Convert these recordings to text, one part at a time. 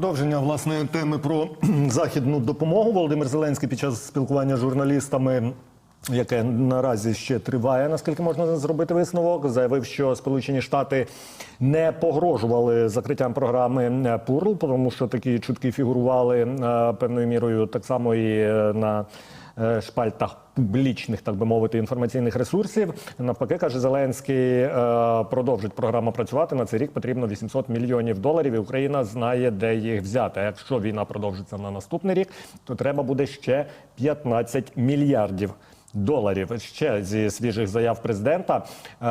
Продовження власне теми про західну допомогу. Володимир Зеленський під час спілкування з журналістами, яке наразі ще триває, наскільки можна зробити висновок, заявив, що Сполучені Штати не погрожували закриттям програми ПУРЛ, тому що такі чутки фігурували е, певною мірою так само і е, на е, шпальтах публічних, так би мовити, інформаційних ресурсів. Навпаки, каже Зеленський, продовжить програма працювати. На цей рік потрібно 800 мільйонів доларів, і Україна знає, де їх взяти. А якщо війна продовжиться на наступний рік, то треба буде ще 15 мільярдів. Доларів. Ще зі свіжих заяв президента. Е,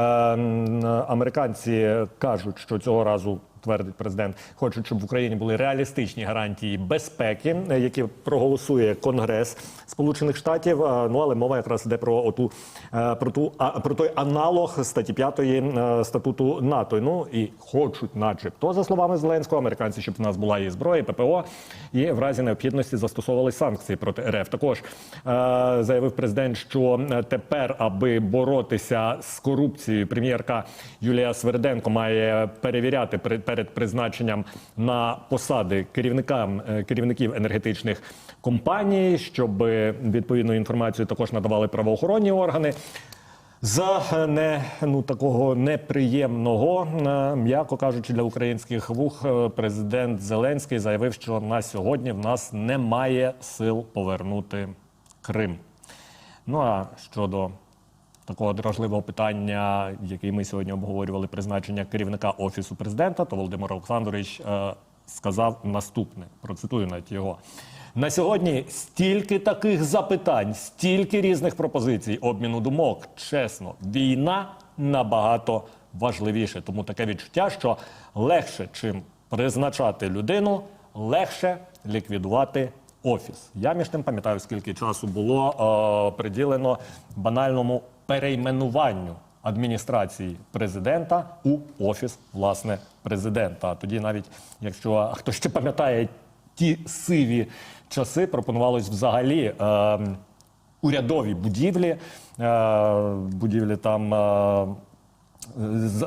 американці кажуть, що цього разу твердить президент, хочуть, щоб в Україні були реалістичні гарантії безпеки, е, які проголосує Конгрес Сполучених Штатів. Е, Ну але мова якраз йде про оту е, про ту про той аналог статті 5 е, статуту НАТО. Ну і хочуть, начебто, за словами Зеленського, американці, щоб в нас була і зброя, і ППО, і в разі необхідності застосовували санкції проти РФ. Також заявив президент, що тепер, аби боротися з корупцією, прем'єрка Юлія Сверденко має перевіряти при- перед призначенням на посади керівникам е, керівників енергетичних компаній, щоб відповідну інформацію також надавали правоохоронні органи. За е, не ну такого неприємного, е, м'яко кажучи, для українських вух, президент Зеленський заявив, що на сьогодні в нас немає сил повернути Крим. Ну а щодо такого дражливого питання, який ми сьогодні обговорювали, призначення керівника офісу президента, то Володимир Олександрович е, сказав наступне: процитую навіть його. На сьогодні стільки таких запитань, стільки різних пропозицій, обміну думок. Чесно, війна набагато важливіше. Тому таке відчуття, що легше, чим призначати людину, легше ліквідувати офіс. Я між тим пам'ятаю, скільки часу було е, приділено банальному перейменуванню адміністрації президента у офіс власне президента. Тоді, навіть якщо хто ще пам'ятає ті сиві часи, пропонувалось взагалі. Е, Урядові будівлі, е, будівлі там е,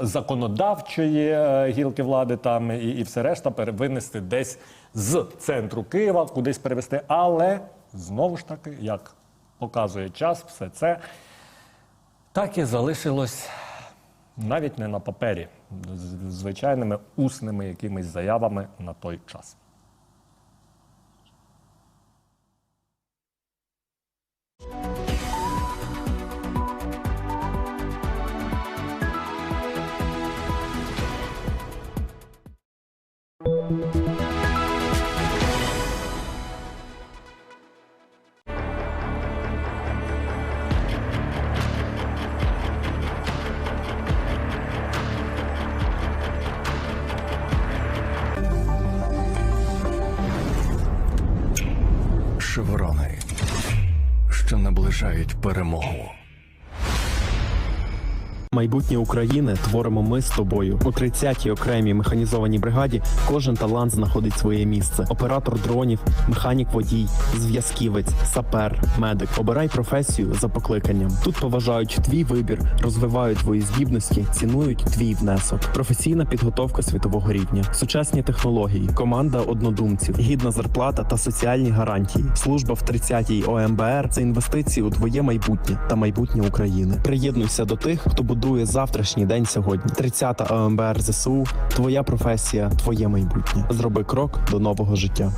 законодавчої е, гілки влади там і, і все решта перевинести десь з центру Києва, кудись перевести. Але знову ж таки, як показує час, все це так і залишилось навіть не на папері, звичайними усними якимись заявами на той час. Шеврони, що наближають перемогу. Майбутнє України творимо ми з тобою. У 30-й окремій механізованій бригаді кожен талант знаходить своє місце. Оператор дронів, механік водій, зв'язківець, сапер, медик. Обирай професію за покликанням. Тут поважають твій вибір, розвивають твої здібності, цінують твій внесок. Професійна підготовка світового рівня, сучасні технології, команда однодумців, гідна зарплата та соціальні гарантії. Служба в 30-й ОМБР це інвестиції у твоє майбутнє та майбутнє України. Приєднуйся до тих, хто будує завтрашній день сьогодні. 30-та ОМБР ЗСУ. Твоя професія, твоє майбутнє. Зроби крок до нового життя.